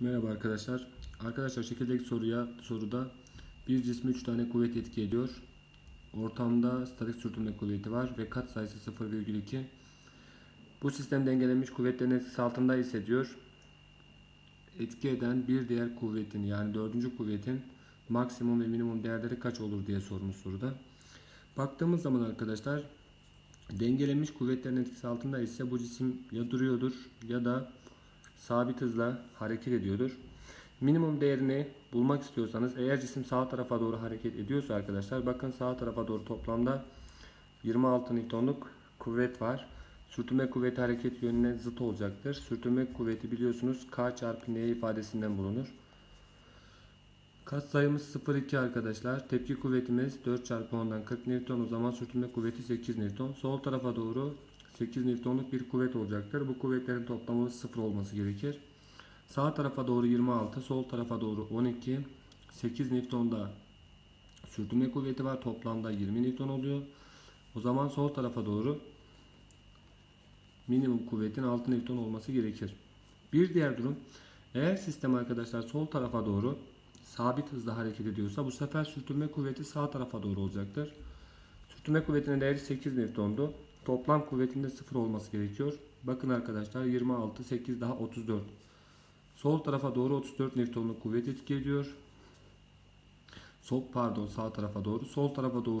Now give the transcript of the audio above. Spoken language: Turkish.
Merhaba arkadaşlar. Arkadaşlar şekildeki soruya soruda bir cismi 3 tane kuvvet etki ediyor. Ortamda statik sürtünme kuvveti var ve kat sayısı 0,2. Bu sistem dengelenmiş kuvvetlerin etkisi altında ise diyor. Etki eden bir diğer kuvvetin yani dördüncü kuvvetin maksimum ve minimum değerleri kaç olur diye sormuş soruda. Baktığımız zaman arkadaşlar dengelenmiş kuvvetlerin etkisi altında ise bu cisim ya duruyordur ya da sabit hızla hareket ediyordur. Minimum değerini bulmak istiyorsanız eğer cisim sağ tarafa doğru hareket ediyorsa arkadaşlar bakın sağ tarafa doğru toplamda 26 Newton'luk kuvvet var. Sürtünme kuvveti hareket yönüne zıt olacaktır. Sürtünme kuvveti biliyorsunuz K çarpı N ifadesinden bulunur. Katsayımız 0,2 arkadaşlar. Tepki kuvvetimiz 4 çarpı 10'dan 40 Newton. O zaman sürtünme kuvveti 8 Newton. Sol tarafa doğru 8 Newton'luk bir kuvvet olacaktır. Bu kuvvetlerin toplamı 0 olması gerekir. Sağ tarafa doğru 26, sol tarafa doğru 12. 8 Newton'da sürtünme kuvveti var. Toplamda 20 Newton oluyor. O zaman sol tarafa doğru minimum kuvvetin 6 Newton olması gerekir. Bir diğer durum eğer sistem arkadaşlar sol tarafa doğru sabit hızla hareket ediyorsa bu sefer sürtünme kuvveti sağ tarafa doğru olacaktır. Sürtünme kuvvetinin değeri 8 Newton'du. Toplam kuvvetinde 0 olması gerekiyor. Bakın arkadaşlar 26, 8 daha 34. Sol tarafa doğru 34 Newton'luk kuvvet etki ediyor. Sol pardon sağ tarafa doğru. Sol tarafa doğru